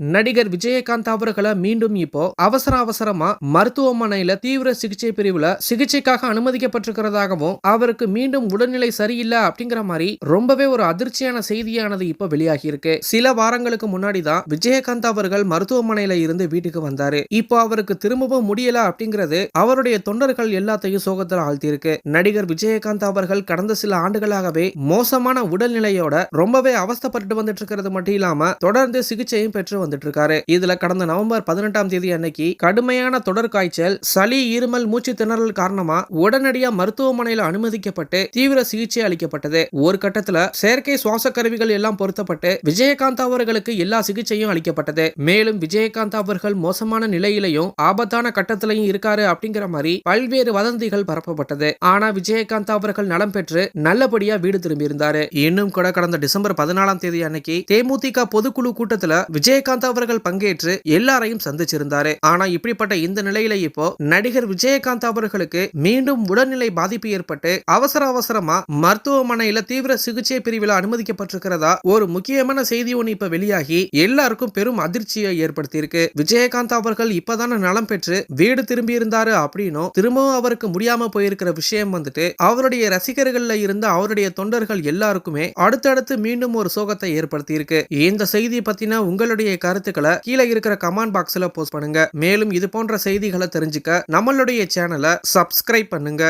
நடிகர் விஜயகாந்த் அவர்களை மீண்டும் இப்போ அவசர அவசரமா மருத்துவமனையில தீவிர சிகிச்சை பிரிவுல சிகிச்சைக்காக அனுமதிக்கப்பட்டிருக்கிறதாகவும் அவருக்கு மீண்டும் உடல்நிலை சரியில்லை அப்படிங்கிற மாதிரி ரொம்பவே ஒரு அதிர்ச்சியான செய்தியானது இப்ப வெளியாகி இருக்கு சில வாரங்களுக்கு முன்னாடி தான் விஜயகாந்த் அவர்கள் மருத்துவமனையில இருந்து வீட்டுக்கு வந்தாரு. இப்போ அவருக்கு திரும்பவும் முடியல அப்படிங்கிறது அவருடைய தொண்டர்கள் எல்லாத்தையும் சோகத்தில் ஆழ்த்தியிருக்கு. நடிகர் விஜயகாந்த் அவர்கள் கடந்த சில ஆண்டுகளாகவே மோசமான உடல்நிலையோட ரொம்பவே அவஸ்தப்பட்டு வந்துட்டு இருக்கிறது மட்டும் இல்லாம தொடர்ந்து சிகிச்சையும் பெற்று வந்துட்டு இருக்காரு இதுல கடந்த நவம்பர் பதினெட்டாம் தேதி அன்னைக்கு கடுமையான தொடர் காய்ச்சல் சளி இருமல் மூச்சு திணறல் காரணமா உடனடியா மருத்துவமனையில அனுமதிக்கப்பட்டு தீவிர சிகிச்சை அளிக்கப்பட்டது. ஒரு கட்டத்துல செயற்கை சுவாச கருவிகள் எல்லாம் பொருத்தப்பட்டு விஜயகாந்த் அவர்களுக்கு எல்லா சிகிச்சையும் அளிக்கப்பட்டது. மேலும் விஜயகாந்த் அவர்கள் மோசமான நிலையிலையும் ஆபத்தான கட்டத்திலையும் இருக்காரு அப்படிங்கிற மாதிரி பல்வேறு வதந்திகள் பரப்பப்பட்டது. ஆனா விஜயகாந்த் அவர்கள் நலம் பெற்று நல்லபடியா வீடு திரும்பி இருந்தாரு இன்னும் கூட கடந்த டிசம்பர் பதினாலாம் தேதி அன்னைக்கு தேமுதிக பொதுக்குழு கூட்டத்துல விஜயகாந்த் அவர்கள் பங்கேற்று எல்லாரையும் சந்திச்சிருந்தாரு. ஆனா இப்படிப்பட்ட இந்த நிலையில இப்போ நடிகர் விஜயகாந்த் அவர்களுக்கு மீண்டும் உடல்நிலை பாதிப்பு ஏற்பட்டு அவசர அவசரமா மருத்துவமனையில தீவிர சிகிச்சை பிரிவில் அனுமதிக்கப்பட்டிருக்கிறதா ஒரு முக்கியமான செய்தி ஒன்று இப்ப வெளியாகி எல்லாருக்கும் பெரும் அதிர்ச்சியை ஏற்படுத்தியிருக்கு. விஜயகாந்த் அவர்கள் இப்பதான நலம் பெற்று வீடு திரும்பி இருந்தாரு அப்படின்னும் திரும்பவும் அவருக்கு முடியாம போயிருக்கிற விஷயம் வந்துட்டு அவருடைய ரசிகர்கள்ல இருந்த அவருடைய தொண்டர்கள் எல்லாருக்குமே அடுத்தடுத்து மீண்டும் ஒரு சோகத்தை ஏற்படுத்தி இருக்கு இந்த செய்தி பத்தின உங்களுடைய கருத்துக்களை கீழே இருக்கிற கமெண்ட் பாக்ஸ்ல போஸ்ட் பண்ணுங்க. மேலும் இது போன்ற செய்திகளை தெரிஞ்சுக்க நம்மளுடைய சேனலை சப்ஸ்கிரைப் பண்ணுங்க.